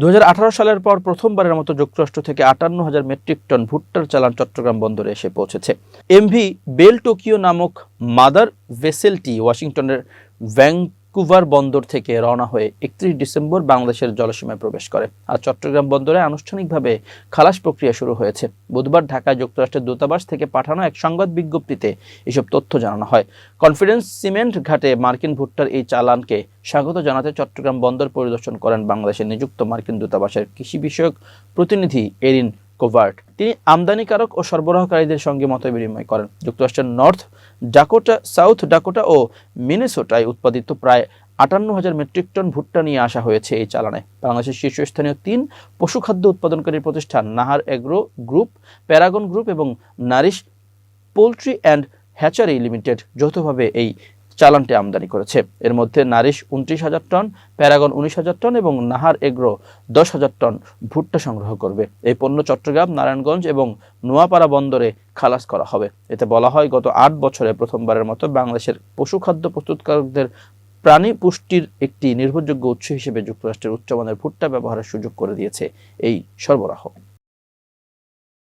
দু হাজার আঠারো সালের পর প্রথমবারের মতো যুক্তরাষ্ট্র থেকে আটান্ন হাজার মেট্রিক টন ভুট্টার চালান চট্টগ্রাম বন্দরে এসে পৌঁছেছে। এমভি বেল টোকিও নামক মাদার ভেসেলটি ওয়াশিংটনের ভ্যাঙ্কুভার বন্দর থেকে রওনা হয়ে একত্রিশ ডিসেম্বর বাংলাদেশের জলসীমায় প্রবেশ করে। আর চট্টগ্রাম বন্দরে আনুষ্ঠানিকভাবে খালাস প্রক্রিয়া শুরু হয়েছে। বুধবার ঢাকায় যুক্তরাষ্ট্রের দূতাবাস থেকে পাঠানো এক সংবাদ বিজ্ঞপ্তিতে এসব তথ্য জানানো হয়। কনফিডেন্স সিমেন্ট ঘাটে মার্কিন ভুট্টার এই চালানকে স্বাগত জানাতে চট্টগ্রাম বন্দর পরিদর্শন করেন বাংলাদেশে নিযুক্ত মার্কিন দূতাবাসের কৃষি বিষয়ক প্রতিনিধি এরিন কোভার্ট। তিনি আমদানিকারক ও সরবরাহকারীদের সঙ্গে মত বিনিময় করেন। যুক্তরাষ্ট্রের নর্থ ডাকোটা, সাউথ ডাকোটা ও মিনেসোটায় উৎপাদিত প্রায় আটান্ন হাজার মেট্রিক টন ভুট্টা নিয়ে আসা হয়েছে এই চালানে। বাংলাদেশের শীর্ষস্থানীয় তিন পশুখাদ্য উৎপাদনকারী প্রতিষ্ঠান Nahar agro group, Paragon group এবং nourish poultry and hatchery limited যৌথভাবে এই চালানটি আমদানি করেছে। এর মধ্যে নারিশ উনত্রিশ হাজার টন, প্যারাগন উনিশ হাজার টন এবং নাহার এগ্রো দশ হাজার টন ভুট্টা সংগ্রহ করবে। এই পণ্য চট্টগ্রাম, নারায়ণগঞ্জ এবং নোয়াপাড়া বন্দরে খালাস করা হবে। এতে বলা হয়, গত আট বছরে প্রথমবারের মতো বাংলাদেশের পশুখাদ্য প্রস্তুতকারকদের প্রাণী পুষ্টির একটি নির্ভরযোগ্য উৎস হিসেবে যুক্তরাষ্ট্রের উচ্চমানের ভুট্টা ব্যবহারের সুযোগ করে দিয়েছে এই সরবরাহ।